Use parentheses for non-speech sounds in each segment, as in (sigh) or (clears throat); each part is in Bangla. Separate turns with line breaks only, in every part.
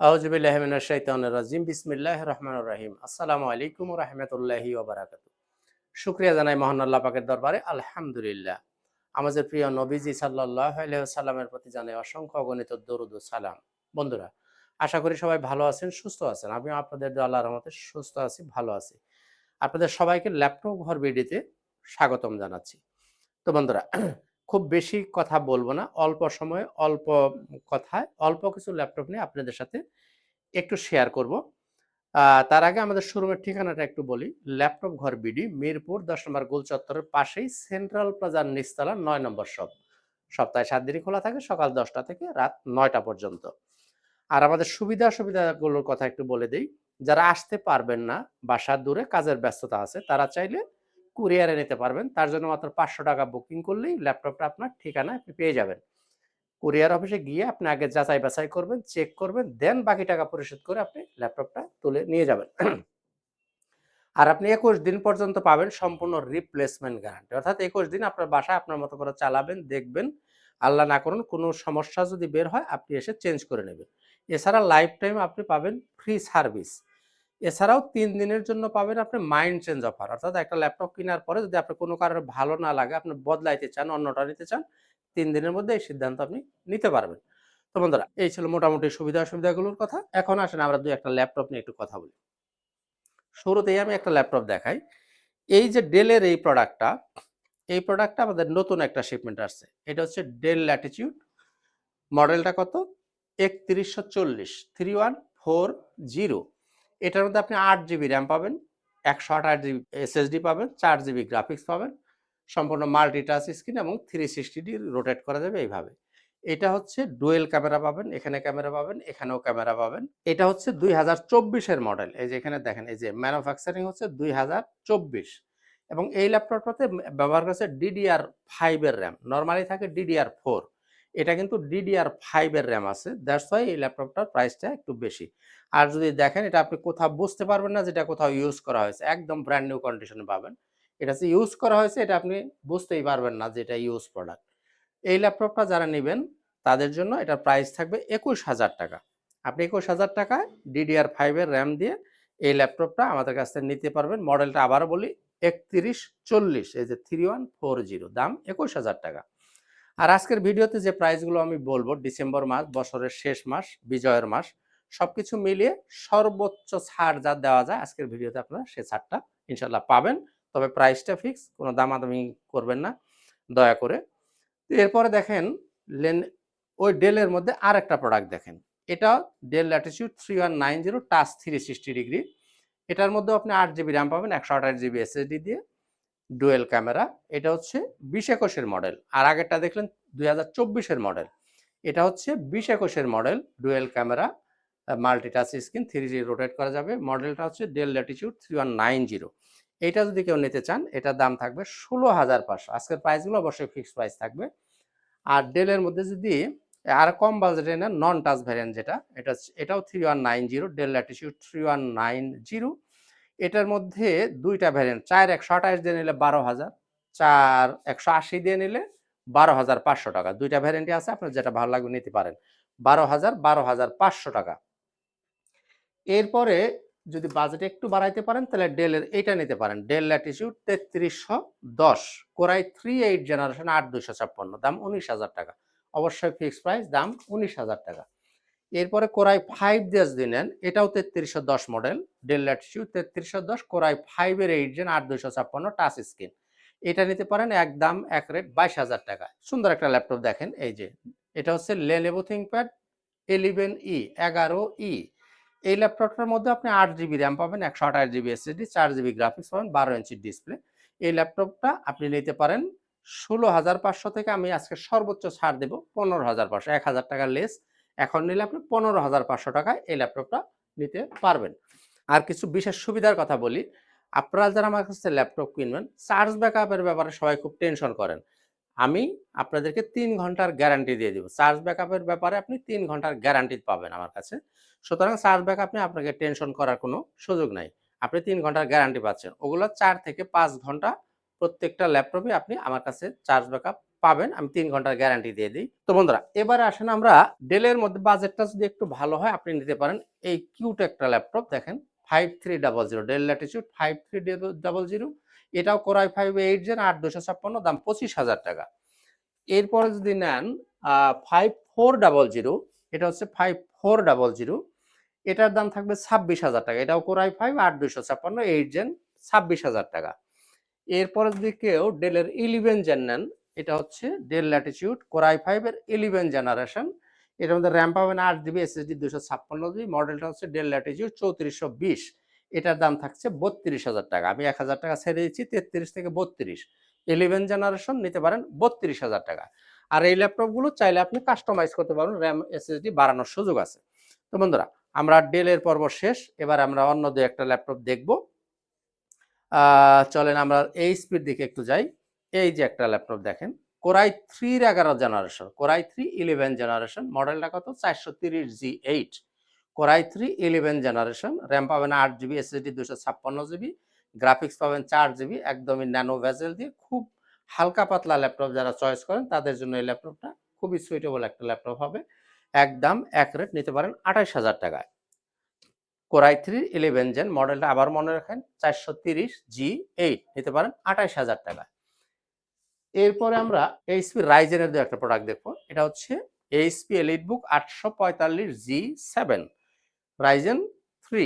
আউজুবিল্লাহ মিনাশ শাইতানির রাজিম। বিসমিল্লাহির রহমানির রহিম। আসসালামু আলাইকুম রাহমাতুল্লাহি ওয়া বারাকাতুহু। শুকরিয়া জানাই মহান আল্লাহ পাকের দরবারে। আলহামদুলিল্লাহ। আমাদের প্রিয় নবীজি সাল্লাল্লাহু আলাইহি ওয়াসাল্লামের প্রতি জানাই অসংখ্য অগণিত দরুদ সালাম। বন্ধুরা, আশা করি সবাই ভালো আছেন, সুস্থ আছেন। আমি আপনাদের দোয়া রহমতে সুস্থ আছি, ভালো আছি। আপনাদের সবাইকে ল্যাপটপ ঘর ভিডিওতে স্বাগতম জানাচ্ছি। তো বন্ধুরা খুব বেশি কথা বলব না। অল্প সময়ে, অল্প কথায়, অল্প কিছু ল্যাপটপ নিয়ে আপনাদের সাথে একটু শেয়ার করব। তার আগে আমাদের শোরুমের ঠিকানাটা একটু বলি। ল্যাপটপ ঘর বিডি, মিরপুর, দশ নম্বর গোল চত্বরের পাশেই সেন্ট্রাল প্লাজার নিচতলা নয় নম্বর শপ। সপ্তাহে সাত দিনই খোলা থাকে, সকাল দশটা থেকে রাত নয়টা পর্যন্ত। আর আমাদের সুবিধা অসুবিধাগুলোর কথা একটু বলে দিই। যারা আসতে পারবেন না বাসার দূরে, কাজের ব্যস্ততা আছে, তারা চাইলে কুরিয়ারে নিতে পারবেন। তার জন্য মাত্র পাঁচশো টাকা বুকিং করলেই ল্যাপটপটা আপনার ঠিকানায় আপনি পেয়ে যাবেন। কুরিয়ার অফিসে গিয়ে আপনি আগে যাচাই বাছাই করবেন চেক করবেন দেন বাকি টাকা পরিশোধ করে আপনি ল্যাপটপটা তুলে নিয়ে যাবেন। আর আপনি একুশ দিন পর্যন্ত পাবেন সম্পূর্ণ রিপ্লেসমেন্ট গ্যারান্টি অর্থাৎ একুশ দিন আপনার বাসায় আপনার মতো করে চালাবেন, দেখবেন, আল্লাহ না করুন কোনো সমস্যা যদি বের হয়, আপনি এসে চেঞ্জ করে নেবেন। এছাড়া লাইফ টাইম আপনি পাবেন ফ্রি সার্ভিস এছাড়াও তিন দিনের জন্য পাবেন আপনি মাইন্ড চেঞ্জ অফার অর্থাৎ একটা ল্যাপটপ কেনার পরে যদি আপনার কোনো কারণে ভালো না লাগে, আপনি বদলাইতে চান, অন্যটা নিতে চান, তিন দিনের মধ্যে এই সিদ্ধান্ত আপনি নিতে পারবেন। তো বন্ধুরা, এই ছিল মোটামুটি সুবিধা অসুবিধাগুলোর কথা। এখন আসেন আমরা দুই একটা ল্যাপটপ নিয়ে একটু কথা বলি। শুরুতেই আমি একটা ল্যাপটপ দেখাই। এই যে ডেলের এই প্রোডাক্টটা এই প্রোডাক্টটা আমাদের নতুন একটা শিপমেন্ট আসছে। এটা হচ্ছে ডেল ল্যাটিটিউড মডেলটা কত? একত্রিশশো চল্লিশ থ্রি ওয়ান ফোর জিরো এটার মধ্যে আপনি আট জিবি র্যাম পাবেন, একশো আঠাশ জিবি এসএসডি পাবেন, চার জিবি গ্রাফিক্স পাবেন, সম্পূর্ণ মাল্টি টাচ স্ক্রিন এবং থ্রি সিক্সটি ডি রোটেট করা যাবে এইভাবে। এটা হচ্ছে ডুয়েল ক্যামেরা পাবেন, এখানে ক্যামেরা পাবেন, এখানেও ক্যামেরা পাবেন। এটা হচ্ছে দুই হাজার চব্বিশের মডেল এই যে এখানে দেখেন, এই যে ম্যানুফ্যাকচারিং হচ্ছে দুই হাজার চব্বিশ। এবং এই ল্যাপটপটাতে ব্যবহার করছে ডিডিআর ফাইভের র্যাম নর্মালি থাকে ডিডিআর ফোর এটা কিন্তু ডিডিআর ফাইভের র্যাম আছে। দ্যাটস ওয়াই এই ল্যাপটপটার প্রাইসটা একটু বেশি। আর যদি দেখেন, এটা আপনি কোথাও বুঝতে পারবেন না যেটা কোথাও ইউজ করা হয়েছে। একদম ব্র্যান্ড নিউ কন্ডিশনে পাবেন। এটা যে ইউজ করা হয়েছে, এটা আপনি বুঝতেই পারবেন না যে এটা ইউজ প্রোডাক্ট এই ল্যাপটপটা যারা নেবেন, তাদের জন্য এটার প্রাইস থাকবে একুশ হাজার টাকা। আপনি একুশ হাজার টাকায় ডিডিআর ফাইভের র্যাম দিয়ে এই ল্যাপটপটা আমাদের কাছ থেকে নিতে পারবেন। মডেলটা আবারও বলি, একত্রিশ চল্লিশ, এই যে থ্রি ওয়ান ফোর জিরো দাম একুশ হাজার টাকা। আর আজকের ভিডিওতে যে প্রাইসগুলো আমি বলব ডিসেম্বর মাস, বছরের শেষ মাস, বিজয়ের মাস, সবকিছু মিলিয়ে সর্বোচ্চ ছাড় যা দেওয়া যায় আজকের ভিডিওতে আপনারা সে ছাড়টা ইনশাল্লাহ পাবেন। তবে প্রাইসটা ফিক্স কোনো দামাদামি করবেন না, দয়া করে। এরপরে দেখেন, লেন ওই ডেলের মধ্যে আর একটা প্রোডাক্ট দেখেন। এটা Dell Latitude three one nine zero touch three sixty degree এটার মধ্যে আপনি আট জিবি র্যাম পাবেন, একশো আঠাশ জিবি এসএসডি দিয়ে। ডুয়েল ক্যামেরা, এটা হচ্ছে বিশ একুশের মডেল। আর আগেরটা দেখলেন দুই হাজার চব্বিশের মডেল। এটা হচ্ছে বিশ একুশের model dual camera multi touch screen three G rotate করা যাবে। মডেলটা হচ্ছে Dell Latitude three one nine zero এইটা যদি কেউ নিতে চান এটার দাম থাকবে ষোলো হাজার পাঁচশো। আজকের প্রাইসগুলো অবশ্যই ফিক্সড প্রাইস থাকবে। আর ডেলের মধ্যে যদি আর কম বাজেটে নেন নন টাচ ভ্যারিয়েন্ট যেটা, এটা এটাও three one nine zero Dell Latitude three one nine zero এটার মধ্যে দুইটা ভ্যারিয়েন্ট চার একশো আঠাশ দিয়ে নিলে বারো হাজার, চার একশো আশি দিয়ে নিলে বারো হাজার পাঁচশো টাকা। দুইটা ভ্যারিয়েন্টই আছে, আপনার যেটা ভালো লাগবে নিতে পারেন। বারো হাজার বারো হাজার পাঁচশো টাকা। এরপরে যদি বাজেট একটু বাড়াইতে পারেন, তাহলে ডেলের এইটা নিতে পারেন। ডেল ল্যাটিটিউড তেত্রিশশো দশ কোরাই থ্রি এইট জেনারেশন আট দুইশো ছাপ্পান্ন, দাম উনিশ হাজার টাকা। অবশ্যই ফিক্সড প্রাইস দাম উনিশ হাজার টাকা। এরপরে কোরাই ফাইভ যদি নেন। এটাও তেত্রিশশো দশ মডেল ডেল ল্যাটিটিউড তেত্রিশশো দশ, কোরাই ফাইভের এইট জেন আট দুইশো ছাপ্পান্ন টাচ স্ক্রিন এটা নিতে পারেন এক দাম এক রেট বাইশ হাজার টাকা সুন্দর একটা ল্যাপটপ দেখেন, এই যে। এটা হচ্ছে লেনেভো থিংকপ্যাড এলিভেন ই এগারো ই এই ল্যাপটপটার মধ্যে আপনি আট জিবি র্যাম পাবেন, একশো আঠাশ জিবি এসএসডি চার জিবি গ্রাফিক্স পাবেন, বারো ইঞ্চির ডিসপ্লে এই ল্যাপটপটা আপনি নিতে পারেন ষোলো হাজার পাঁচশো থেকে আমি আজকে সর্বোচ্চ ছাড় দেবো, পনেরো হাজার পাঁচশো, এক হাজার টাকা লেস এখন নিলে আপনি পনেরো হাজার পাঁচশো টাকায় এই ল্যাপটপটা নিতে পারবেন। আর কিছু বিশেষ সুবিধার কথা বলি, আপনারা যারা আমার কাছে ল্যাপটপ কিনবেন, চার্জ ব্যাকআপের ব্যাপারে সবাই খুব টেনশন করেন। আমি আপনাদেরকে তিন ঘণ্টার গ্যারান্টি দিয়ে দিব। চার্জ ব্যাকআপের ব্যাপারে আপনি তিন ঘণ্টার গ্যারান্টি পাবেন আমার কাছে। সুতরাং চার্জ ব্যাকআপ নিয়ে আপনাকে টেনশন করার কোনো সুযোগ নাই। আপনি তিন ঘণ্টার গ্যারান্টি পাচ্ছেন। ওগুলো চার থেকে পাঁচ ঘণ্টা প্রত্যেকটা ল্যাপটপে আপনি আমার কাছে চার্জ ব্যাকআপ পাবেন, আমি তিন ঘণ্টার গ্যারান্টি দিয়ে দিই। তো বন্ধুরা, এবারে আসেন আমরা ডেলের মধ্যে বাজেটটা যদি একটু ভালো হয়, আপনি নিতে পারেন। এই কিউট একটা ল্যাপটপ দেখেন five three double zero Dell Latitude five three double zero এটাও core i five eight gen আট দুশো ছাপ্পান্ন, দাম পঁচিশ হাজার টাকা। এরপরে যদি নেন ফাইভ ফোর ডাবল জিরো এটা হচ্ছে ফাইভ ফোর ডাবল জিরো এটার দাম থাকবে ছাব্বিশ হাজার টাকা। এটাও কোরাই ফাইভ আট দুশো ছাপ্পান্ন এইট জেন ছাব্বিশ হাজার টাকা। এরপরে যদি কেউ ডেলের ইলেভেন জেন নেন এটা হচ্ছে ডেল ল্যাটিচিউড কোরাই ফাইভের ইলেভেন জেনারেশন এটার মধ্যে র্যাম পাবেন আট জিবি এসএসডি দুশো ছাপ্পান্ন জিবি মডেলটা হচ্ছে ডেল ল্যাটিচিউড চৌত্রিশশো বিশ। এটার দাম থাকছে বত্রিশ হাজার টাকা। আমি এক হাজার টাকা ছেড়ে দিচ্ছি, তেত্রিশ থেকে বত্রিশ। ইলেভেন জেনারেশন নিতে পারেন বত্রিশ হাজার টাকা। আর এই ল্যাপটপগুলো চাইলে আপনি কাস্টমাইজ করতে পারবেন র্যাম এসএসডি বাড়ানোর সুযোগ আছে। তো বন্ধুরা, আমরা ডেলের পর্ব শেষ। এবার আমরা অন্য দু একটা ল্যাপটপ দেখব। চলেন আমরা এই স্পিড দিকে একটু যাই। এই যে একটা ল্যাপটপ দেখেন কোরাই থ্রির এগারো generation core i three eleven generation মডেলটা কত? চারশো তিরিশ G eight core i three eleven generation RAM পাবেন আট জিবি এসএসডি দুশো ছাপ্পান্ন জিবি গ্রাফিক্স পাবেন চার জিবি একদমই ন্যানো ভেজেল দিয়ে খুব হালকা পাতলা ল্যাপটপ যারা চয়েস করেন, তাদের জন্য এই ল্যাপটপটা খুবই সুইটেবল একটা ল্যাপটপ হবে। একদম এক রেট নিতে পারেন আঠাইশ হাজার টাকায়। কোরাই থ্রি ইলেভেন জেন মডেলটা আবার মনে রাখেন, চারশো তিরিশ জি এইট নিতে পারেন আঠাইশ হাজার টাকা এরপরে আমরা এইচপি রাইজেনের দু একটা প্রোডাক্ট দেখব। এটা হচ্ছে এইচপি এলিট বুক আটশো পঁয়তাল্লিশ জি সেভেন রাইজেন থ্রি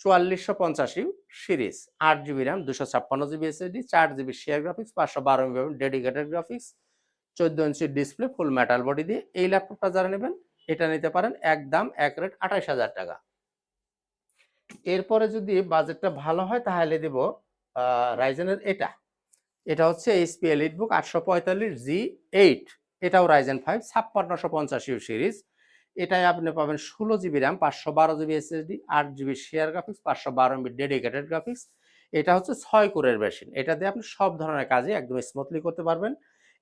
চুয়াল্লিশশো পঞ্চাশি সিরিজ আট জিবি র্যাম দুশো ছাপ্পান্ন জিবি এসএসডি চার জিবি শেয়ার গ্রাফিক্স পাঁচশো বারো ডেডিকেটেড গ্রাফিক্স চোদ্দ inch display full metal body দিয়ে। এই ল্যাপটপটা যারা নেবেন, এটা নিতে পারেন একদম এক রেট আঠাইশ হাজার টাকা। এরপরে যদি বাজেটটা ভালো হয়, তাহলে দেব রাইজেনের এটা। এটা হচ্ছে এইচপি এলিট বুক আটশো পঁয়তাল্লিশ জি এইট এটাও রাইজেন ফাইভ ছাপ্পান্নশো পঞ্চাশি সিরিজ এটাই আপনি পাবেন ষোলো জিবি র্যাম পাঁচশো বারো জিবি এসএসডি আট জিবি শেয়ার গ্রাফিক্স পাঁচশো বারো এমবি ডেডিকেটেড গ্রাফিক্স এটা হচ্ছে ছয় কোরের মেশিন এটা দিয়ে আপনি সব ধরনের কাজে একদম স্মুথলি করতে পারবেন।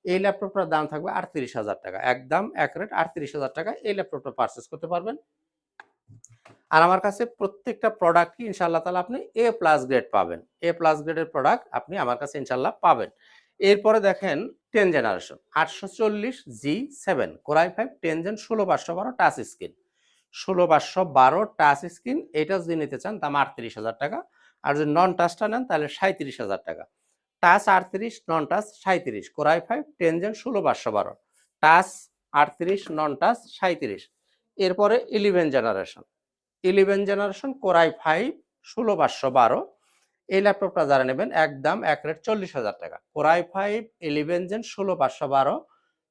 এই ল্যাপটপটার দাম থাকবে আটত্রিশ হাজার টাকা। একদম এক রেট আটত্রিশ হাজার টাকা এই ল্যাপটপটা পারচেস করতে পারবেন। আর আমার কাছে প্রত্যেকটা প্রোডাক্টই ইনশাল্লাহ তাহলে আপনি এ প্লাস গ্রেড পাবেন। এ প্লাস গ্রেডের প্রোডাক্ট আপনি আমার কাছে ইনশাল্লাহ পাবেন। এরপরে দেখেন টেন জেনারেশন আটশো চল্লিশ G seven core i five ten gen ষোলো পাঁচশো বারো টাচ স্ক্রিন ষোলো পাঁচশো বারো টাচ স্ক্রিন এটা যদি নিতে চান দাম আটত্রিশ হাজার টাকা। আর যদি নন টাচটা নেন তাহলে সাঁত্রিশ হাজার টাকা। টাচ আটত্রিশ নন টাচ সাঁত্রিশ core i five ten gen ষোলো পাঁচশো বারো। টাচ আটত্রিশ নন টাচ সাঁত্রিশ এরপরে eleven generation eleven generation, core i five, ষোলো পাঁচশো বারো। এই ল্যাপটপটা যারা নেবেন, একদম এক রেট চল্লিশ হাজার টাকা। কোরাই ফাইভ, ইলেভেন জেন, ষোলো পাঁচশো বারো,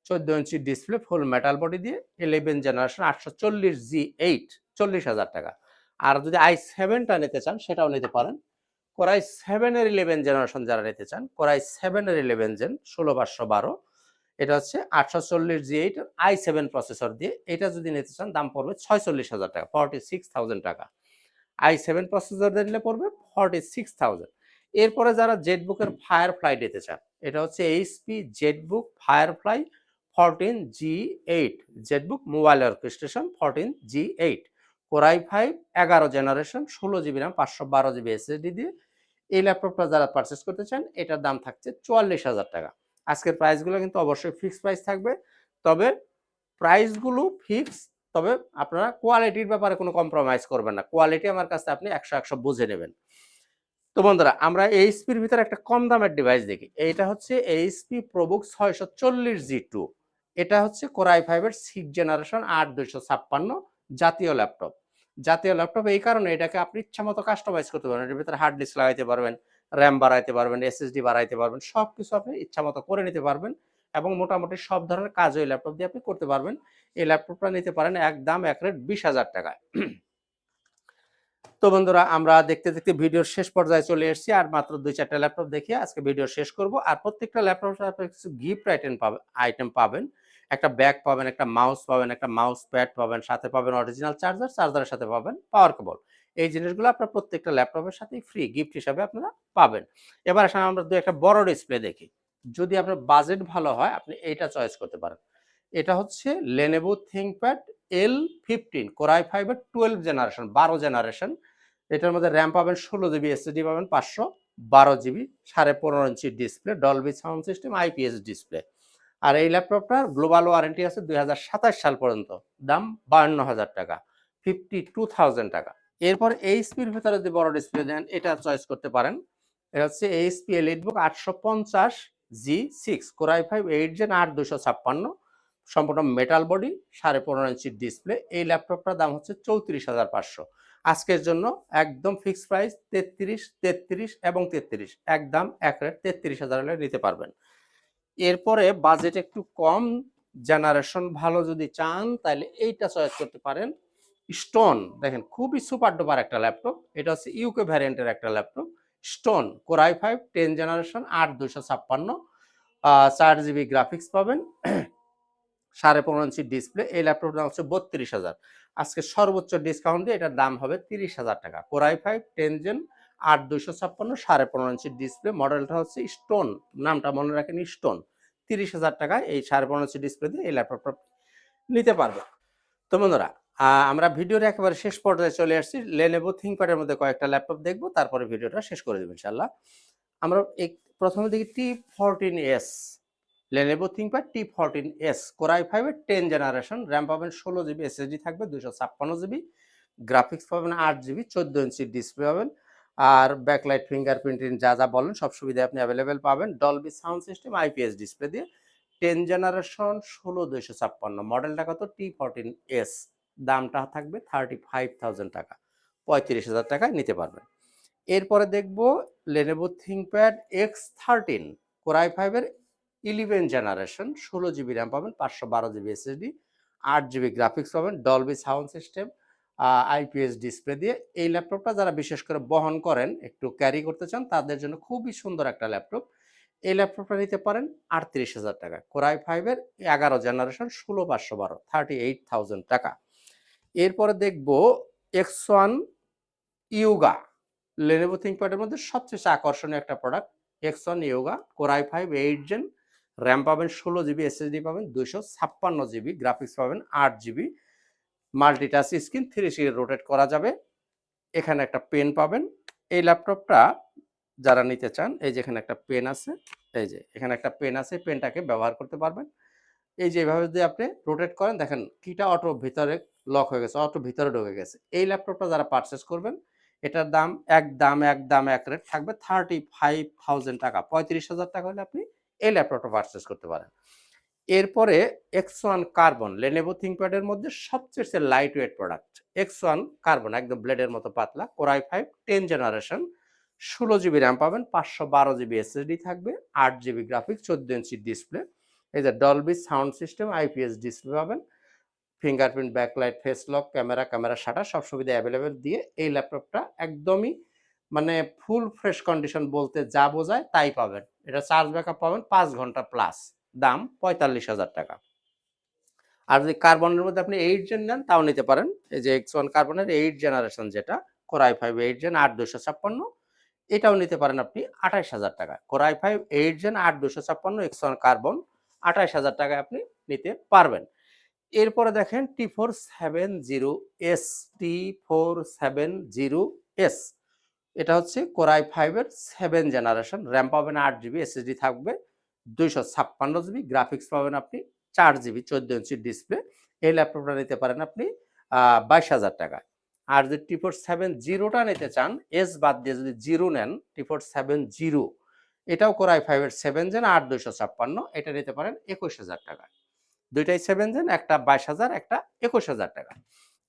চোদ্দ inch display, full metal body দিয়ে, ইলেভেন জেনারেশন, আটশো চল্লিশ জি এইট, চল্লিশ হাজার টাকা। আর যদি আই সেভেনটা নিতে চান, সেটাও নিতে পারেন। কোরাই সেভেনের ইলেভেন জেনারেশন যারা নিতে চান, কোরাই সেভেনের ইলেভেন জেন, ষোলো পাঁচশো বারো এটা হচ্ছে আটশো চল্লিশ G eight I seven processor দিয়ে। এটা যদি নিতে চান, দাম পড়বে ছয়চল্লিশ হাজার টাকা, ফর্টি সিক্স থাউজেন্ড টাকা। আই সেভেন প্রসেসর দিয়ে নিলে পড়বে ফর্টি সিক্স থাউজেন্ড। এরপরে যারা জেটবুকের ফায়ার ফ্লাই নিতে চান, এটা হচ্ছে HP ZBook Firefly fourteen G eight, ZBook mobile workstation fourteen G eight. Core i five এগারো জেনারেশন, ষোলো জিবি র্যাম, পাঁচশো বারো জিবি এসএসডি দিয়ে। এই ল্যাপটপটা যারা পারচেস করতে চান, এটার দাম থাকছে চুয়াল্লিশ হাজার টাকা। আজকের প্রাইসগুলো কিন্তু অবশ্যই ফিক্সড প্রাইস থাকবে। তবে প্রাইসগুলো ফিক্স তবে আপনারা কোয়ালিটির ব্যাপারে কোনো কম্প্রোমাইজ করবেন না। কোয়ালিটি আমার কাছে আপনি একশো একশো বুঝে নেবেন। তো বন্ধুরা, আমরা এইচপির ভিতরে একটা কম দামের ডিভাইস দেখি। এইটা হচ্ছে এইচপি প্রবুক ছয়শো চল্লিশ জি টু এটা হচ্ছে কোরাই ফাইভের সিক্স জেনারেশন আট দুইশো ছাপ্পান্ন জাতীয় ল্যাপটপ জাতীয় ল্যাপটপ এই কারণে এটাকে আপনি ইচ্ছা মতো কাস্টমাইজ করতে পারবেন। এর ভিতরে হার্ড ডিস্ক লাগাইতে পারবেন। র্যাম বাড়াইতে পারবেন এসএসডি বাড়াইতে পারবেন সব কিছু আপনি ইচ্ছা মতো করে নিতে পারবেন এবং মোটামুটি সব ধরনের কাজ ওই ল্যাপটপ দিয়ে আপনি করতে পারবেন। এই ল্যাপটপটা নিতে পারেন একদম এক রেট বিশ হাজার টাকায়। তো বন্ধুরা, আমরা দেখতে দেখতে ভিডিওর শেষ পর্যায়ে চলে এসেছি, আর মাত্র দুই চারটা ল্যাপটপ দেখিয়ে আজকে ভিডিও শেষ করব। আর প্রত্যেকটা ল্যাপটপ কিছু গিফট আইটেম পাবেন আইটেম পাবেন। একটা ব্যাগ পাবেন, একটা মাউস পাবেন, একটা মাউস প্যাড পাবেন, সাথে পাবেন অরিজিনাল চার্জার চার্জারের সাথে পাবেন পাওয়ার কেবল এই জিনিসগুলো আপনার প্রত্যেকটা ল্যাপটপের সাথেই ফ্রি গিফট হিসাবে আপনারা পাবেন। এবার আসলে আমরা দু একটা বড় ডিসপ্লে দেখি। যদি আপনার বাজেট ভালো হয়, আপনি এইটা চয়েস করতে পারেন। এটা হচ্ছে Lenovo ThinkPad L fifteen core i ফাইভের টুয়েলভ জেনারেশন বারো জেনারেশন এটার মধ্যে র্যাম পাবেন ষোলো জিবি এসএসডি পাবেন পাঁচশো বারো জিবি সাড়ে পনেরো inch display Dolby sound system IPS display আর এই ল্যাপটপটার গ্লোবাল ওয়ারেন্টি আছে দুই হাজার সাতাশ সাল পর্যন্ত। দাম বায়ান্ন হাজার টাকা ফিফটি টু থাউজেন্ড টাকা। এরপর এইচপির ভেতরে যে বড় ডিসপ্লে দেন, এটা চয়েস করতে পারেন। এটা হচ্ছে এইচপি এলিট বুক আটশো পঞ্চাশ G six core i five eight gen আট দুশো ছাপ্পান্ন। সম্পূর্ণ মেটাল বডি সাড়ে পনেরো ইঞ্চির ডিসপ্লে এই ল্যাপটপটার দাম হচ্ছে চৌত্রিশ হাজার পাঁচশো। আজকের জন্য একদম ফিক্সড প্রাইস তেত্রিশ তেত্রিশ এবং তেত্রিশ। একদম এক রেট তেত্রিশ হাজার হলে নিতে পারবেন। এরপরে বাজেট একটু কম জেনারেশন ভালো যদি চান, তাহলে এইটা চয়েস করতে পারেন। স্টোন, দেখেন খুবই সুপার ডুপার একটা ল্যাপটপ, এটা হচ্ছে ইউকে ভ্যারিয়েন্টের একটা laptop, stone core i five ten generation আট দুশো ছাপ্পান্ন চার জিবি গ্রাফিক্স পাবেন, (clears throat) সাড়ে পনেরো ইঞ্চি ডিসপ্লে এই ল্যাপটপটার দাম হচ্ছে বত্রিশ হাজার। আজকে সর্বোচ্চ ডিসকাউন্ট দিয়ে এটার দাম হবে তিরিশ হাজার টাকা। কোরাই ফাইভ টেন জেন আট দুইশো ছাপ্পান্ন, সাড়ে পনেরো ইঞ্চি ডিসপ্লে মডেলটা হচ্ছে স্টোন, নামটা মনে রাখেন স্টোন। তিরিশ হাজার টাকায় এই সাড়ে পনেরো ইঞ্চি ডিসপ্লে দিয়ে এই ল্যাপটপটা নিতে পারবে তো বন্ধুরা আমরা ভিডিওর একেবারে শেষ পর্যায়ে চলে আসছি। লেনেভো থিঙ্কপ্যাডের মধ্যে কয়েকটা ল্যাপটপ দেখব, তারপরে ভিডিওটা শেষ করে দেবো ইনশাল্লাহ আমরা এই প্রথমে দেখি T fourteen S Lenovo ThinkPad T fourteen S core i ফাইভের টেন জেনারেশন র্যাম পাবেন ষোলো জিবি এসএসডি থাকবে দুশো ছাপ্পান্ন জিবি গ্রাফিক্স পাবেন আট জিবি চোদ্দ ইঞ্চি ডিসপ্লে পাবেন। আর ব্যাকলাইট ফিঙ্গার ফিঙ্গারপ্রিন্টিং যা যা বলেন সব সুবিধা আপনি অ্যাভেলেবেল পাবেন। Dolby sound system IPS display দিয়ে। টেন জেনারেশন ষোলো দুইশো ছাপ্পান্ন মডেলটা কত? টি ফোরটিন এস দামটা থাকবে থার্টি ফাইভ থাউজেন্ড টাকা। পঁয়ত্রিশ হাজার টাকায় নিতে পারবেন। এরপরে দেখব Lenovo ThinkPad X thirteen core i ফাইভের ইলেভেন জেনারেশন ষোলো জিবি র্যাম পাবেন, পাঁচশো বারো জিবি এসএসডি আট জিবি গ্রাফিক্স পাবেন Dolby sound system IPS display দিয়ে। এই ল্যাপটপটা যারা বিশেষ করে বহন করেন, একটু ক্যারি করতে চান, তাদের জন্য খুবই সুন্দর একটা ল্যাপটপ এই ল্যাপটপটা নিতে পারেন আটত্রিশ হাজার টাকা। কোরাই ফাইভের এগারো জেনারেশন ষোলো পাঁচশো বারো থার্টি এইট থাউজেন্ড টাকা। এরপরে দেখব এক্স ওয়ান ইউগা লেনেভো থিঙ্কপ্যাডের মধ্যে সবচেয়ে আকর্ষণীয় একটা product X one Yoga core i five eight gen RAM পাবেন ষোলো জিবি এসএসডি পাবেন দুইশো ছাপ্পান্ন জিবি গ্রাফিক্স পাবেন আট GB multitouch screen three C rotate করা যাবে। এখানে একটা পেন পাবেন। এই ল্যাপটপটা যারা নিতে চান, এই যে এখানে একটা পেন আছে, এই যে এখানে একটা পেন আছে পেনটাকে ব্যবহার করতে পারবেন। এই যে এভাবে যদি আপনি রোটেট করেন, দেখেন কিটা অটো ভিতরে লক হয়ে গেছে, অটো ভিতরে ঢুকে গেছে। এই ল্যাপটপটা যারা পারচেস করবেন, এটার দাম এক দাম এক দাম এক রেট থাকবে থার্টি ফাইভ থাউজেন্ড টাকা। পঁয়ত্রিশ হাজার টাকা হলে আপনি এই ল্যাপটপটা পারচেস করতে পারেন। এরপরে এক্স ওয়ান কার্বন লেনেভো থিঙ্কপ্যাডের মধ্যে সবচেয়ে light weight product X one carbon একদম ব্লেডের মতো পাতলা core i five ten generation ষোলো জিবি র্যাম পাবেন, পাঁচশো বারো জিবি এসএসডি থাকবে, আট জিবি গ্রাফিক্স চোদ্দ ইঞ্চি ডিসপ্লে এই যে Dolby sound system IPS display পাবেন fingerprint backlight face lock camera camera shutter সব সুবিধা অ্যাভেলেবেল দিয়ে এই ল্যাপটপটা একদমই মানে ফুল ফ্রেশ কন্ডিশন বলতে যা বোঝায় তাই পাবেন। এটা চার্জ ব্যাকআপ পাবেন পাঁচ ঘণ্টা প্লাস দাম পঁয়তাল্লিশ হাজার টাকা। আর যদি কার্বনের মধ্যে আপনি এইট জেন নেন, তাও নিতে পারেন। এই যে এক্স ওয়ান কার্বনের এইট জেনারেশন যেটা core i five eight gen আট দুশো ছাপ্পান্ন, এটাও নিতে পারেন আপনি আঠাইশ হাজার টাকা। কোরাই ফাইভ এইট জেন আট দুশো ছাপ্পান্ন এক্স ওয়ান কার্বন আঠাইশ হাজার টাকায় আপনি নিতে পারবেন। এরপরে দেখেন T four seven zero S T four seven zero S এটা হচ্ছে কোরাই ফাইভের সেভেন জেনারেশন র্যাম পাবেন আট জিবি এসএসডি থাকবে দুইশো ছাপ্পান্ন জিবি গ্রাফিক্স পাবেন আপনি চার জিবি চোদ্দ ইঞ্চি ডিসপ্লে এই ল্যাপটপটা নিতে পারেন আপনি বাইশ হাজার টাকায়। আর যদি টি ফোর সেভেন জিরোটা নিতে চান এস বাদ দিয়ে যদি জিরো নেন টি ফোর সেভেন জিরো এটাও কোরাই ফাইভের সেভেন জেন আট দুইশো ছাপ্পান্ন, এটা নিতে পারেন একুশ হাজার টাকা দুইটাই সেভেন জেন একটা বাইশ হাজার, একটা একুশ হাজার টাকা।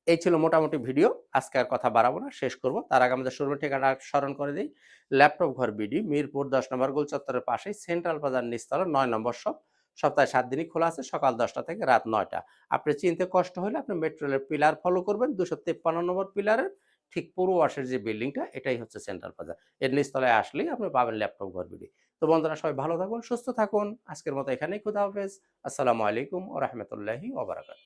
এই ছিল মোটামুটি ভিডিও। আজকে আর কথা বাড়াবো না, শেষ করব। তার আগে আমাদের শোরুমের ঠিকানা স্মরণ করে দিই। ল্যাপটপ ঘর বিডি মিরপুর দশ নম্বর গোল চত্বরের পাশেই সেন্ট্রাল বাজার নিস্তলা নয় নম্বর শপ। সপ্তাহে সাত দিনই খোলা আছে, সকাল দশটা থেকে রাত নয়টা। আপনি চিনতে কষ্ট হলে আপনি মেট্রো রেলের পিলার ফলো করবেন, দুশো তেপ্পান্ন নম্বর পিলারের ঠিক পূর্ব পাশের যে বিল্ডিংটা এটাই হচ্ছে সেন্ট্রাল বাজার। এর নিচতলায় আসলেই আপনি পাবেন ল্যাপটপ ঘর বিডি তো বন্ধুরা সবাই ভালো থাকুন, সুস্থ থাকুন। আজকের মতো এখানেই খুদা হাফেজ। আসসালামু আলাইকুম ও রহমতুল্লাহি ওবরাকাত